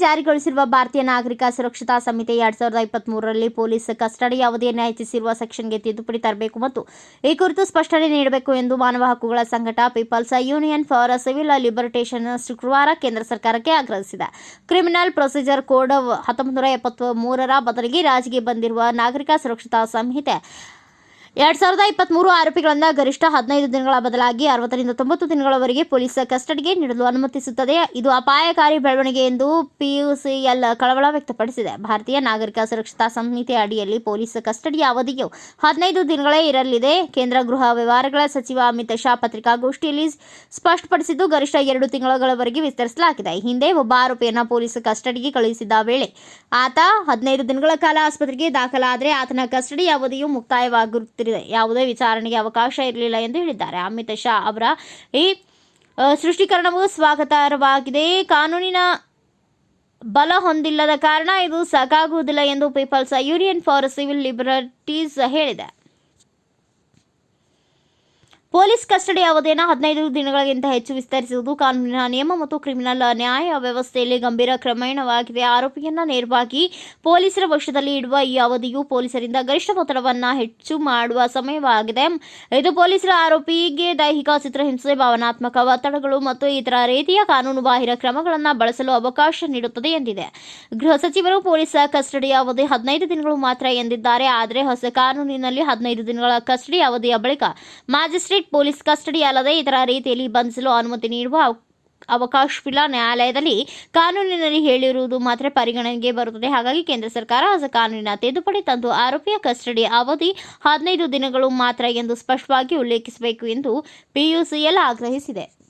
ಜಾರಿಗೊಳಿಸಿರುವ ಭಾರತೀಯ ನಾಗರಿಕ ಸುರಕ್ಷತಾ ಸಮಿತಿ ಎರಡ್ ಸಾವಿರದ ಇಪ್ಪತ್ತ್ ಮೂರರಲ್ಲಿ ಪೊಲೀಸ್ ಕಸ್ಟಡಿ ಅವಧಿಯನ್ನು ಹೆಚ್ಚಿಸಿರುವ ಸೆಕ್ಷನ್ಗೆ ತಿದ್ದುಪಡಿ ತರಬೇಕು ಮತ್ತು ಈ ಕುರಿತು ಸ್ಪಷ್ಟನೆ ನೀಡಬೇಕು ಎಂದು ಮಾನವ ಹಕ್ಕುಗಳ ಸಂಘಟ people's union for civil liberation ಶುಕ್ರವಾರ ಕೇಂದ್ರ ಸರ್ಕಾರಕ್ಕೆ ಆಗ್ರಹಿಸಿದೆ. ಕ್ರಿಮಿನಲ್ ಪ್ರೊಸೀಜರ್ ಕೋಡ್ ಹತ್ತೊಂಬತ್ತು ಎಪ್ಪತ್ತ್ ಮೂರರ ಬದಲಿಗೆ ರಾಜಿಗೆ ಬಂದಿರುವ ನಾಗರಿಕ ಸುರಕ್ಷತಾ ಸಂಹಿತೆ ಎರಡ್ ಸಾವಿರದ ಇಪ್ಪತ್ತ್ಮೂರು ಆರೋಪಿಗಳನ್ನು ಗರಿಷ್ಠ ಹದಿನೈದು ದಿನಗಳ ಬದಲಾಗಿ ಅರವತ್ತರಿಂದ ತೊಂಬತ್ತು ದಿನಗಳವರೆಗೆ ಪೊಲೀಸ್ ಕಸ್ಟಡಿಗೆ ನೀಡಲು ಅನುಮತಿಸುತ್ತದೆ. ಇದು ಅಪಾಯಕಾರಿ ಬೆಳವಣಿಗೆ ಎಂದು ಪಿಯುಸಿಎಲ್ ಕಳವಳ ವ್ಯಕ್ತಪಡಿಸಿದೆ. ಭಾರತೀಯ ನಾಗರಿಕ ಸುರಕ್ಷತಾ ಸಂಹಿತೆ ಅಡಿಯಲ್ಲಿ ಪೊಲೀಸ್ ಕಸ್ಟಡಿಯ ಅವಧಿಯು ಹದಿನೈದು ದಿನಗಳೇ ಇರಲಿದೆ. ಕೇಂದ್ರ ಗೃಹ ವ್ಯವಹಾರಗಳ ಸಚಿವ ಅಮಿತ್ ಶಾ ಪತ್ರಿಕಾಗೋಷ್ಠಿಯಲ್ಲಿ ಸ್ಪಷ್ಟಪಡಿಸಿದ್ದು, ಗರಿಷ್ಠ ಎರಡು ತಿಂಗಳವರೆಗೆ ವಿಸ್ತರಿಸಲಾಗಿದೆ. ಹಿಂದೆ ಒಬ್ಬ ಆರೋಪಿಯನ್ನು ಪೊಲೀಸ್ ಕಸ್ಟಡಿಗೆ ಕಳುಹಿಸಿದ್ದ ವೇಳೆ ಆತ ಹದಿನೈದು ದಿನಗಳ ಕಾಲ ಆಸ್ಪತ್ರೆಗೆ ದಾಖಲಾದರೆ ಆತನ ಕಸ್ಟಡಿ ಅವಧಿಯು ಮುಕ್ತಾಯವಾಗುತ್ತಿದೆ ಯಾವುದೇ ವಿಚಾರಣೆಗೆ ಅವಕಾಶ ಇರಲಿಲ್ಲ ಎಂದು ಹೇಳಿದ್ದಾರೆ. ಅಮಿತ್ ಶಾ ಅವರ ಈ ಸೃಷ್ಟೀಕರಣವು ಸ್ವಾಗತಾರ್ಹವಾಗಿದೆ. ಕಾನೂನಿನ ಬಲ ಹೊಂದಿಲ್ಲದ ಕಾರಣ ಇದು ಸಾಕಾಗುವುದಿಲ್ಲ ಎಂದು people's union for civil liberties ಹೇಳಿದೆ. ಪೊಲೀಸ್ ಕಸ್ಟಡಿ ಅವಧಿಯನ್ನು ಹದಿನೈದು ದಿನಗಳಿಗಿಂತ ಹೆಚ್ಚು ವಿಸ್ತರಿಸುವುದು ಕಾನೂನಿನ ನಿಯಮ ಮತ್ತು ಕ್ರಿಮಿನಲ್ ನ್ಯಾಯ ವ್ಯವಸ್ಥೆಯಲ್ಲಿ ಗಂಭೀರ ಕ್ರಮೇಣವಾಗಿದೆ ಆರೋಪಿಯನ್ನ ನೇರವಾಗಿ ಪೊಲೀಸರ ವಶದಲ್ಲಿ ಇಡುವ ಈ ಅವಧಿಯು ಪೊಲೀಸರಿಂದ ಗರಿಷ್ಠ ಒತ್ತಡವನ್ನು ಹೆಚ್ಚು ಮಾಡುವ ಸಮಯವಾಗಿದೆ. ಇದು ಪೊಲೀಸರ ಆರೋಪಿಗೆ ದೈಹಿಕ ಚಿತ್ರಹಿಂಸೆ ಭಾವನಾತ್ಮಕ ಒತ್ತಡಗಳು ಮತ್ತು ಇತರ ರೀತಿಯ ಕಾನೂನು ಬಾಹಿರ ಕ್ರಮಗಳನ್ನು ಬಳಸಲು ಅವಕಾಶ ನೀಡುತ್ತದೆ ಎಂದಿದೆ. ಗೃಹ ಸಚಿವರು ಪೊಲೀಸ್ ಕಸ್ಟಡಿ ಅವಧಿ ಹದಿನೈದು ದಿನಗಳು ಮಾತ್ರ ಎಂದಿದ್ದಾರೆ. ಆದರೆ ಹೊಸ ಕಾನೂನಿನಲ್ಲಿ ಹದಿನೈದು ದಿನಗಳ ಕಸ್ಟಡಿ ಅವಧಿಯ ಬಳಿಕ ಮ್ಯಾಜಿಸ್ಟ್ರೇಟ್ ಪೊಲೀಸ್ ಕಸ್ಟಡಿ ಅಲ್ಲದೆ ಇತರ ರೀತಿಯಲ್ಲಿ ಬಂಧಿಸಲು ಅನುಮತಿ ನೀಡುವ ಅವ- ಅವಕಾಶವಿಲ್ಲ. ನ್ಯಾಯಾಲಯದಲ್ಲಿ ಕಾನೂನಿನಲ್ಲಿ ಹೇಳಿರುವುದು ಮಾತ್ರ ಪರಿಗಣನೆಗೆ ಬರುತ್ತದೆ. ಹಾಗಾಗಿ ಕೇಂದ್ರ ಸರ್ಕಾರ ಹೊಸ ಕಾನೂನಿನ ತಿದ್ದುಪಡಿ ತಂದು ಆರೋಪಿಯ ಕಸ್ಟಡಿ ಅವಧಿ ಹದಿನೈದು ದಿನಗಳು ಮಾತ್ರ ಎಂದು ಸ್ಪಷ್ಟವಾಗಿ ಉಲ್ಲೇಖಿಸಬೇಕು ಎಂದು ಪಿಯುಸಿಎಲ್ ಆಗ್ರಹಿಸಿದೆ.